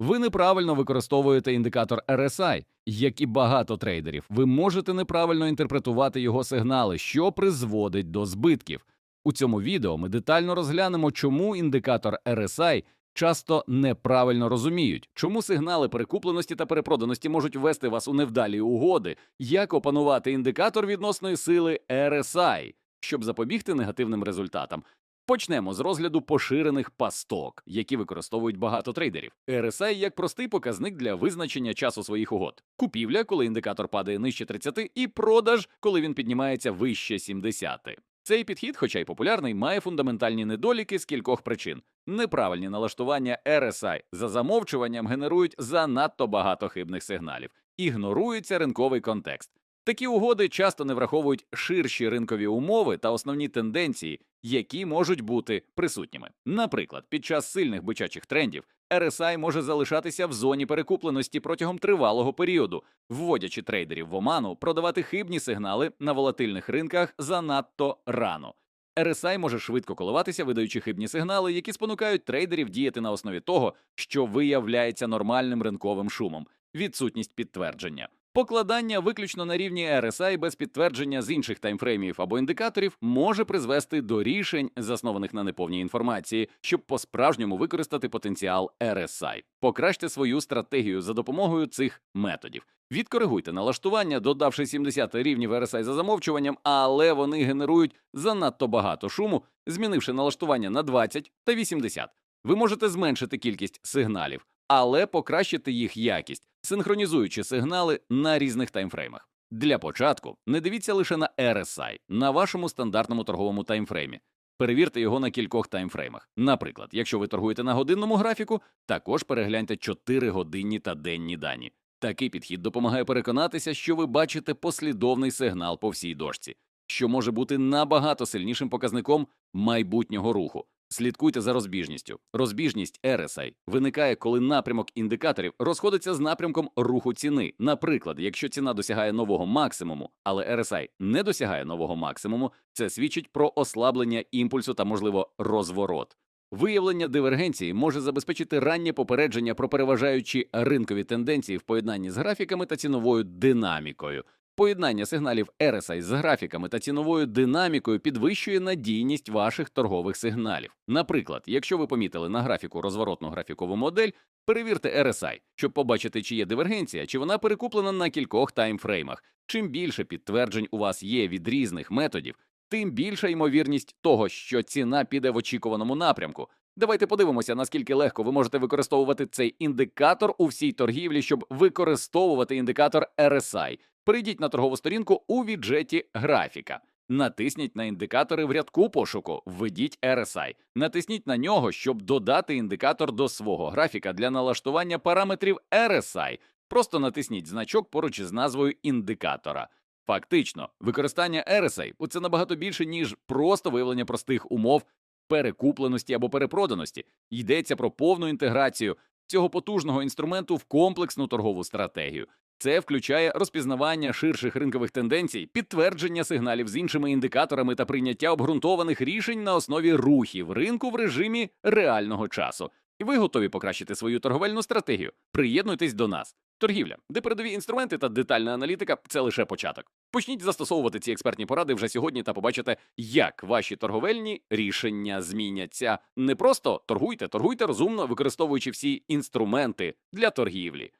Ви неправильно використовуєте індикатор RSI, як і багато трейдерів. Ви можете неправильно інтерпретувати його сигнали, що призводить до збитків. У цьому відео ми детально розглянемо, чому індикатор RSI часто неправильно розуміють, чому сигнали перекупленості та перепроданості можуть ввести вас у невдалі угоди, як опанувати індикатор відносної сили RSI, щоб запобігти негативним результатам. Почнемо з розгляду поширених пасток, які використовують багато трейдерів. RSI як простий показник для визначення часу своїх угод. Купівля, коли індикатор падає нижче 30, і продаж, коли він піднімається вище 70. Цей підхід, хоча й популярний, має фундаментальні недоліки з кількох причин. Неправильні налаштування RSI за замовчуванням генерують занадто багато хибних сигналів, ігнорується ринковий контекст. Такі угоди часто не враховують ширші ринкові умови та основні тенденції, які можуть бути присутніми. Наприклад, під час сильних бичачих трендів RSI може залишатися в зоні перекупленості протягом тривалого періоду, вводячи трейдерів в оману продавати хибні сигнали на волатильних ринках занадто рано. RSI може швидко коливатися, видаючи хибні сигнали, які спонукають трейдерів діяти на основі того, що виявляється нормальним ринковим шумом, відсутність підтвердження. Покладання виключно на рівні RSI без підтвердження з інших таймфреймів або індикаторів може призвести до рішень, заснованих на неповній інформації, щоб по-справжньому використати потенціал RSI. Покращте свою стратегію за допомогою цих методів. Відкоригуйте налаштування, додавши 70 рівнів RSI за замовчуванням, але вони генерують занадто багато шуму, змінивши налаштування на 20 та 80. Ви можете зменшити кількість сигналів, але покращити їх якість, синхронізуючи сигнали на різних таймфреймах. Для початку не дивіться лише на RSI на вашому стандартному торговому таймфреймі. Перевірте його на кількох таймфреймах. Наприклад, якщо ви торгуєте на годинному графіку, також перегляньте 4 годинні та денні дані. Такий підхід допомагає переконатися, що ви бачите послідовний сигнал по всій дошці, що може бути набагато сильнішим показником майбутнього руху. Слідкуйте за розбіжністю. Розбіжність RSI виникає, коли напрямок індикаторів розходиться з напрямком руху ціни. Наприклад, якщо ціна досягає нового максимуму, але RSI не досягає нового максимуму, це свідчить про ослаблення імпульсу та, можливо, розворот. Виявлення дивергенції може забезпечити раннє попередження про переважаючі ринкові тенденції в поєднанні з графіками та ціновою динамікою. Поєднання сигналів RSI з графіками та ціновою динамікою підвищує надійність ваших торгових сигналів. Наприклад, якщо ви помітили на графіку розворотну графікову модель, перевірте RSI, щоб побачити, чи є дивергенція, чи вона перекуплена на кількох таймфреймах. Чим більше підтверджень у вас є від різних методів, тим більша ймовірність того, що ціна піде в очікуваному напрямку. Давайте подивимося, наскільки легко ви можете використовувати цей індикатор у всій торгівлі, щоб використовувати індикатор RSI. Перейдіть на торгову сторінку у віджеті графіка. Натисніть на індикатори в рядку пошуку, введіть RSI. Натисніть на нього, щоб додати індикатор до свого графіка для налаштування параметрів RSI. Просто натисніть значок поруч із назвою індикатора. Фактично, використання RSI – це набагато більше, ніж просто виявлення простих умов перекупленості або перепроданості. Йдеться про повну інтеграцію цього потужного інструменту в комплексну торгову стратегію. Це включає розпізнавання ширших ринкових тенденцій, підтвердження сигналів з іншими індикаторами та прийняття обґрунтованих рішень на основі рухів ринку в режимі реального часу. І ви готові покращити свою торговельну стратегію. Приєднуйтесь до нас. Торгівля, де передові інструменти та детальна аналітика це лише початок. Почніть застосовувати ці експертні поради вже сьогодні та побачите, як ваші торговельні рішення зміняться. Не просто торгуйте, торгуйте розумно, використовуючи всі інструменти для торгівлі.